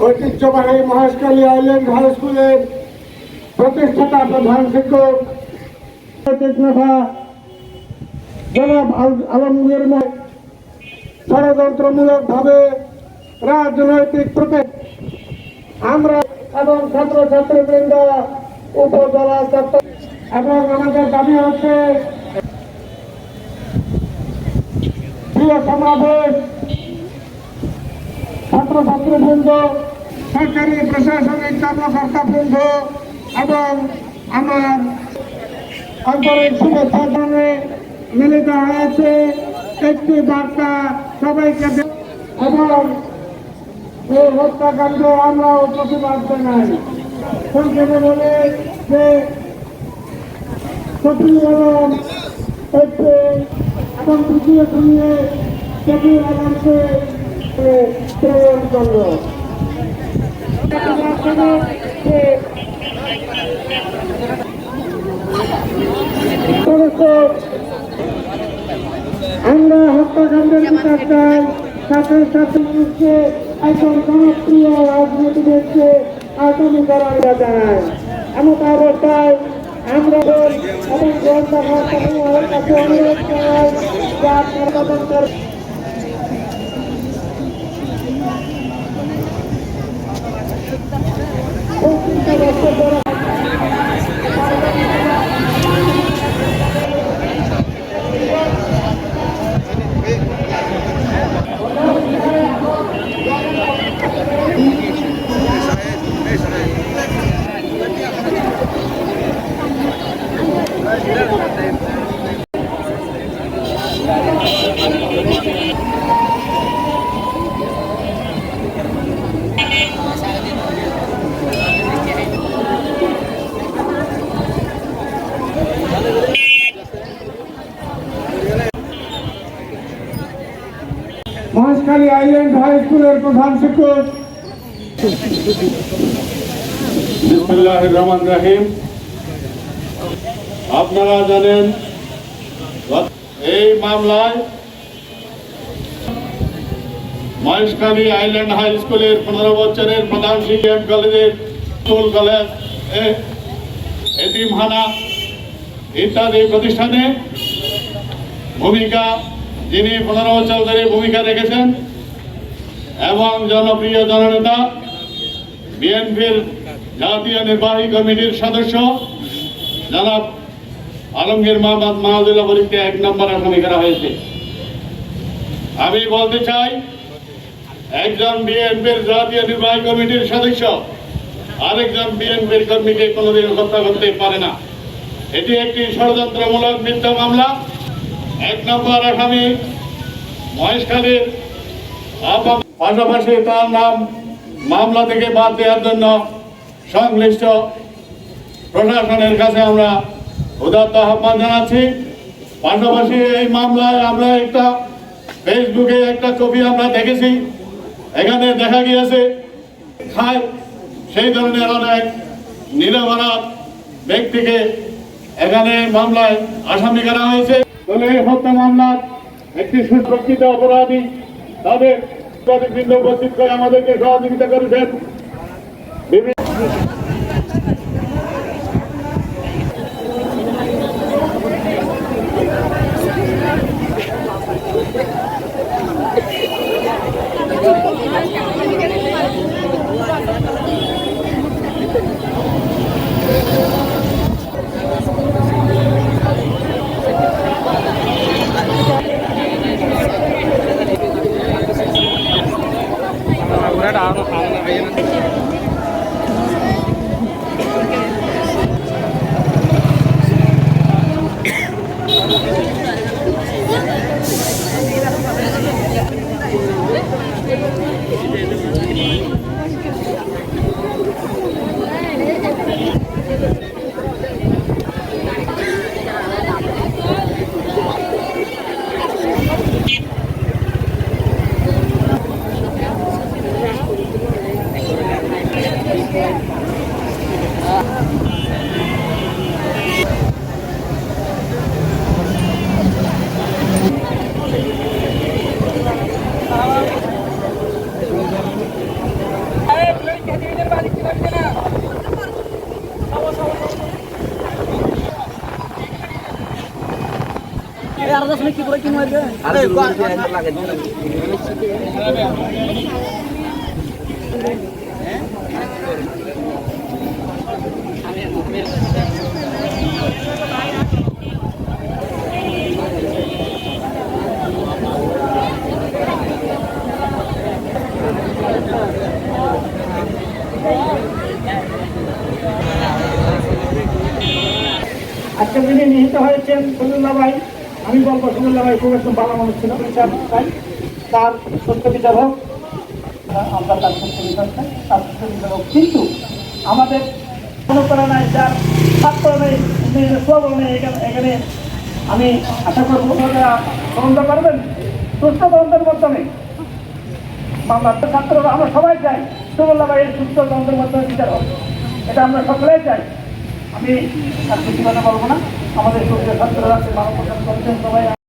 ঐতিহ্যবাহী Maheshkhali island high স্কুলের প্রতিষ্ঠাতা প্রধান শিক্ষক আলমগীর ষড়যন্ত্রমূলক ভাবে রাজনৈতিক প্রত্যেক আমরা এবং ছাত্রছাত্রীবৃন্দ, উপজেলা এবং আমাদের দাবি হচ্ছে প্রিয় সমাবেশ। ছাত্রছাত্রীবৃন্দ, সরকারি প্রশাসনিক কর্মকর্তাবৃন্দ এবং আমার আন্তরিক শুভেচ্ছা জানিয়ে মিলিত হয়েছে। একটি বার্তা সবাইকে এবং এই হত্যাকাণ্ড আমরাও প্রতিবাদ জানাই। সংক্ষেপে বলে যে শফিউল একটি এবং তৃতীয় শুনিয়ে আলমকে এ, প্রেরণ করল আমরা হত্যাকাণ্ডের বিচার চাই সাথে সাথে একজন জনপ্রিয় রাজনীতিবিদকে আসামি করার জানাই এমন অবস্থায় আমরা দল এবং সমূহের কাছে অনুরোধ জানাই মহেশখালী আইল্যান্ড হাই স্কুলের প্রধান শিক্ষক। রহমান রাহিম। আপনারা জানেন এই মামলায় মহেশখালী আইল্যান্ড হাই স্কুলের পনেরো বছরের প্রধান শিক্ষক কলেজের স্কুল কলেজ, এ- এতিমখানা ইত্যাদি প্রতিষ্ঠানে ভূমিকা যিনি পনেরো বছর ধরে ভূমিকা রেখেছেন এবং জনপ্রিয় জননেতা, বিএনপির জাতীয় নির্বাহী কমিটির সদস্য, জনাব আলমগীর মোহাম্মদ মাহমুদুল্লাহ বরিককে এক নম্বর আসামি করা হয়েছে। আমি বলতে চাই, একজন বিএনপির জাতীয় নির্বাহী কমিটির সদস্য আরেকজন বিএনপির কর্মীকে কোনোদিন হত্যা করতে পারে না। এটি একটি ষড়যন্ত্রমূলক মিথ্যা মামলা। এক নম্বর আসামি মহেশখালীর পাশাপাশি তার নাম মামলা থেকে বাদ দেওয়ার জন্য সংশ্লিষ্ট প্রশাসনের কাছে আমরা উদাত্ত আহ্বান জানাচ্ছি। পাশাপাশি এই মামলায় আমরা একটা ফেসবুকে একটা ছবি আমরা দেখেছি। এখানে দেখা গিয়েছে, খায় সেই ধরনের অনেক নিরপরাধ ব্যক্তিকে এখানে মামলায় আসামি করা হয়েছে। তাহলে এই হত্যা মামলার একটি সুরক্ষিত অপরাধী তাদের প্রতিবৃন্দ উপস্থিত করে আমাদেরকে সহযোগিতা করেছেন। বিভিন্ন আজকে যিনি নিহিত হয়েছেন সজুল্লাহ ভাই আমি বলব সজুল্লাহ ভাই খুব একদম ভালো মানুষ ছিল তার সত্য বিচার হোক আমরা তার সত্য বিচার তার সত্য বিচার হোক। কিন্তু আমাদের কোনো করা নাই, যার ছাত্র নেই সবল নেই, এখানে আমি আশা করব তদন্ত করবেন। সুস্থ তদন্তের মাধ্যমে। মামলার ছাত্ররা আমরা সবাই চাই সজুল্লাহ ভাইয়ের সুস্থ তদন্তের মাধ্যমে বিচার হোক। এটা আমরা সকলেই চাই। আমি আর কিছু কথা বলব না। আমাদের ছাত্ররা আছে মানব সবাই